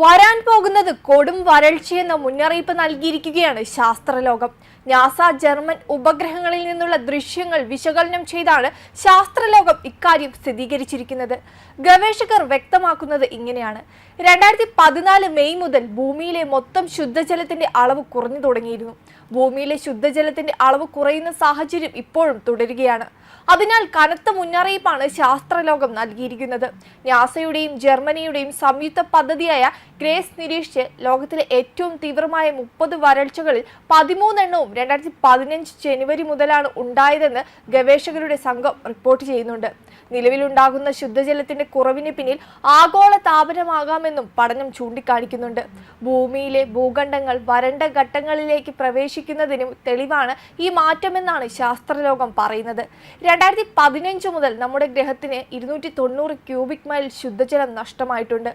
വരാൻ പോകുന്നത് കൊടും വരൾച്ചയെന്ന മുന്നറിയിപ്പ് നൽകിയിരിക്കുകയാണ് ശാസ്ത്രലോകം. നാസ ജർമ്മൻ ഉപഗ്രഹങ്ങളിൽ നിന്നുള്ള ദൃശ്യങ്ങൾ വിശകലനം ചെയ്താണ് ശാസ്ത്രലോകം ഇക്കാര്യം സ്ഥിരീകരിച്ചിരിക്കുന്നത്. ഗവേഷകർ വ്യക്തമാക്കുന്നത് ഇങ്ങനെയാണ്. രണ്ടായിരത്തി പതിനാല് മെയ് മുതൽ ഭൂമിയിലെ മൊത്തം ശുദ്ധജലത്തിന്റെ അളവ് കുറഞ്ഞു തുടങ്ങിയിരുന്നു. ഭൂമിയിലെ ശുദ്ധജലത്തിന്റെ അളവ് കുറയുന്ന സാഹചര്യം ഇപ്പോഴും തുടരുകയാണ്. അതിനാൽ കനത്ത മുന്നറിയിപ്പാണ് ശാസ്ത്രലോകം നൽകിയിരിക്കുന്നത്. നാസയുടെയും ജർമ്മനിയുടെയും സംയുക്ത പദ്ധതിയായ ഗ്രേസ് നിരീക്ഷിച്ച് ലോകത്തിലെ ഏറ്റവും തീവ്രമായ മുപ്പത് വരൾച്ചകളിൽ പതിമൂന്നെണ്ണവും രണ്ടായിരത്തി പതിനഞ്ച് ജനുവരി മുതലാണ് ഉണ്ടായതെന്ന് ഗവേഷകരുടെ സംഘം റിപ്പോർട്ട് ചെയ്യുന്നുണ്ട്. നിലവിലുണ്ടാകുന്ന ശുദ്ധജലത്തിന്റെ കുറവിന് പിന്നിൽ ആഗോള താപനമാകാമെന്നും പഠനം ചൂണ്ടിക്കാണിക്കുന്നുണ്ട്. ഭൂമിയിലെ ഭൂഖണ്ഡങ്ങൾ വരണ്ട ഘട്ടങ്ങളിലേക്ക് പ്രവേശിക്കുന്നതിനും തെളിവാണ് ഈ മാറ്റമെന്നാണ് ശാസ്ത്രലോകം പറയുന്നത്. രണ്ടായിരത്തി പതിനഞ്ച് മുതൽ നമ്മുടെ ഗ്രഹത്തിന് ഇരുന്നൂറ്റി തൊണ്ണൂറ് ക്യൂബിക് മൈൽ ശുദ്ധജലം നഷ്ടമായിട്ടുണ്ട്.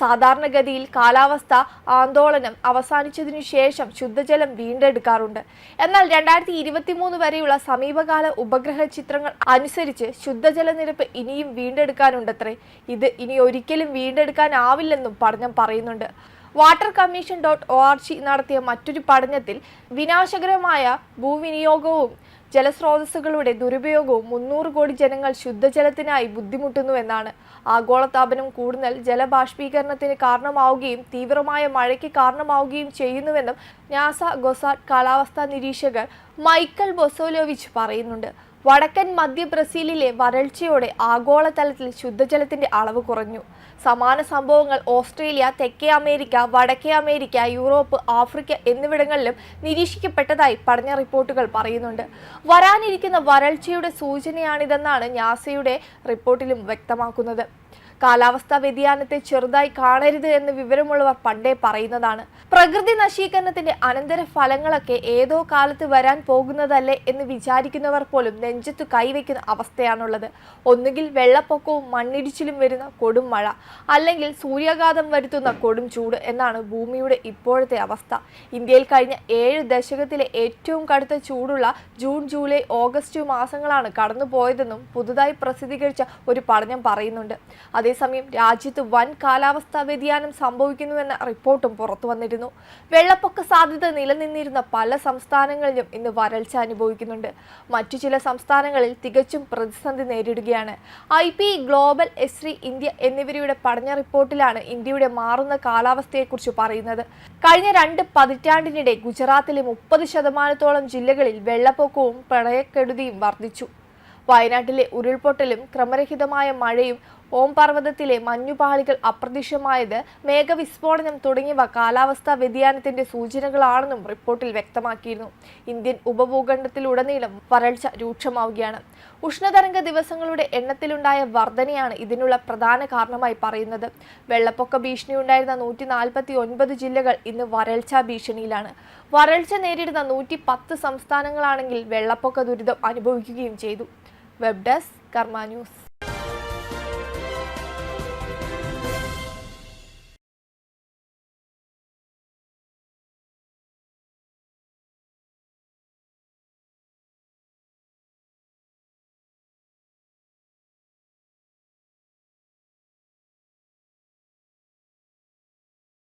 സാധാരണഗതിയിൽ കാലാവസ്ഥ ആന്തോളനം അവസാനിച്ചതിനു ശേഷം ശുദ്ധജലം വീണ്ടെടുക്കാറുണ്ട്. എന്നാൽ രണ്ടായിരത്തി ഇരുപത്തി മൂന്ന് വരെയുള്ള സമീപകാല ഉപഗ്രഹ ചിത്രങ്ങൾ അനുസരിച്ച് ശുദ്ധജല നിരപ്പ് ഇനിയും വീണ്ടെടുക്കാനുണ്ടത്രേ. ഇത് ഇനി ഒരിക്കലും വീണ്ടെടുക്കാനാവില്ലെന്നും പഠനം പറയുന്നുണ്ട്. Water commission dot O R G നടത്തിയ മറ്റൊരു പഠനത്തിൽ വിനാശകരമായ ഭൂവിനിയോഗവും ജലസ്രോതസ്സുകളുടെ ദുരുപയോഗവും മുന്നൂറ് കോടി ജനങ്ങൾ ശുദ്ധജലത്തിനായി ബുദ്ധിമുട്ടുന്നുവെന്നാണ് ആഗോളതാപനം കൂടുതൽ ജലബാഷ്പീകരണത്തിന് കാരണമാവുകയും തീവ്രമായ മഴയ്ക്ക് കാരണമാവുകയും ചെയ്യുന്നുവെന്നും നാസ ഗൊസാഡ് കാലാവസ്ഥാ നിരീക്ഷകർ മൈക്കൽ ബൊസോലോവിച്ച് പറയുന്നുണ്ട്. വടക്കൻ മധ്യ ബ്രസീലിലെ വരൾച്ചയോടെ ആഗോളതലത്തിൽ ശുദ്ധജലത്തിന്റെ അളവ് കുറഞ്ഞു. സമാന സംഭവങ്ങൾ ഓസ്ട്രേലിയ തെക്കേ അമേരിക്ക വടക്കേ അമേരിക്ക യൂറോപ്പ് ആഫ്രിക്ക എന്നിവിടങ്ങളിലും നിരീക്ഷിക്കപ്പെട്ടതായി പഠന റിപ്പോർട്ടുകൾ പറയുന്നുണ്ട്. വരാനിരിക്കുന്ന വരൾച്ചയുടെ സൂചനയാണിതെന്നാണ് നാസയുടെ റിപ്പോർട്ടിലും വ്യക്തമാക്കുന്നത്. കാലാവസ്ഥാ വ്യതിയാനത്തെ ചെറുതായി കാണരുത് എന്ന് വിവരമുള്ളവർ പണ്ടേ പറയുന്നതാണ്. പ്രകൃതി നശീകരണത്തിന്റെ അനന്തര ഫലങ്ങളൊക്കെ ഏതോ കാലത്ത് വരാൻ പോകുന്നതല്ലേ എന്ന് വിചാരിക്കുന്നവർ പോലും നെഞ്ചത്തു കൈവയ്ക്കുന്ന അവസ്ഥയാണുള്ളത്. ഒന്നുകിൽ വെള്ളപ്പൊക്കവും മണ്ണിടിച്ചിലും വരുന്ന കൊടും മഴ അല്ലെങ്കിൽ സൂര്യാഘാതം വരുത്തുന്ന കൊടും ചൂട് എന്നാണ് ഭൂമിയുടെ ഇപ്പോഴത്തെ അവസ്ഥ. ഇന്ത്യയിൽ കഴിഞ്ഞ ഏഴ് ദശകത്തിലെ ഏറ്റവും കടുത്ത ചൂടുള്ള ജൂൺ ജൂലൈ ഓഗസ്റ്റ് മാസങ്ങളാണ് കടന്നുപോയതെന്നും പുതുതായി പ്രസിദ്ധീകരിച്ച ഒരു പഠനം പറയുന്നുണ്ട്. അതേസമയം രാജ്യത്ത് വൻ കാലാവസ്ഥാ വ്യതിയാനം സംഭവിക്കുന്നുവെന്ന റിപ്പോർട്ടും പുറത്തു വന്നിരുന്നു. വെള്ളപ്പൊക്ക സാധ്യത നിലനിന്നിരുന്ന പല സംസ്ഥാനങ്ങളിലും ഇന്ന് വരൾച്ച അനുഭവിക്കുന്നുണ്ട്. മറ്റു ചില സംസ്ഥാനങ്ങളിൽ തികച്ചും പ്രതിസന്ധി നേരിടുകയാണ്. I P global Esri India എന്നിവരുടെ പഠന റിപ്പോർട്ടിലാണ് ഇന്ത്യയുടെ മാറുന്ന കാലാവസ്ഥയെക്കുറിച്ച് പറയുന്നത്. കഴിഞ്ഞ രണ്ട് പതിറ്റാണ്ടിനിടെ ഗുജറാത്തിലെ മുപ്പത് ശതമാനത്തോളം ജില്ലകളിൽ വെള്ളപ്പൊക്കവും പ്രളയക്കെടുതിയും വർദ്ധിച്ചു. വയനാട്ടിലെ ഉരുൾപൊട്ടലും ക്രമരഹിതമായ മഴയും ഓം പർവതത്തിലെ മഞ്ഞുപാളികൾ അപ്രത്യക്ഷമായത് മേഘവിസ്ഫോടനം തുടങ്ങിയവ കാലാവസ്ഥാ വ്യതിയാനത്തിന്റെ സൂചനകളാണെന്നും റിപ്പോർട്ടിൽ വ്യക്തമാക്കിയിരുന്നു. ഇന്ത്യൻ ഉപഭൂഖണ്ഡത്തിലുടനീളം വരൾച്ച രൂക്ഷമാവുകയാണ്. ഉഷ്ണതരംഗ ദിവസങ്ങളുടെ എണ്ണത്തിലുണ്ടായ വർധനയാണ് ഇതിനുള്ള പ്രധാന കാരണമായി പറയുന്നത്. വെള്ളപ്പൊക്ക ഭീഷണിയുണ്ടായിരുന്ന നൂറ്റി നാൽപ്പത്തി ഒൻപത് ജില്ലകൾ ഇന്ന് വരൾച്ചാ ഭീഷണിയിലാണ്. വരൾച്ച നേരിടുന്ന നൂറ്റി പത്ത് സംസ്ഥാനങ്ങളാണെങ്കിൽ വെള്ളപ്പൊക്ക ദുരിതം അനുഭവിക്കുകയും ചെയ്തു. Web desk Karma news.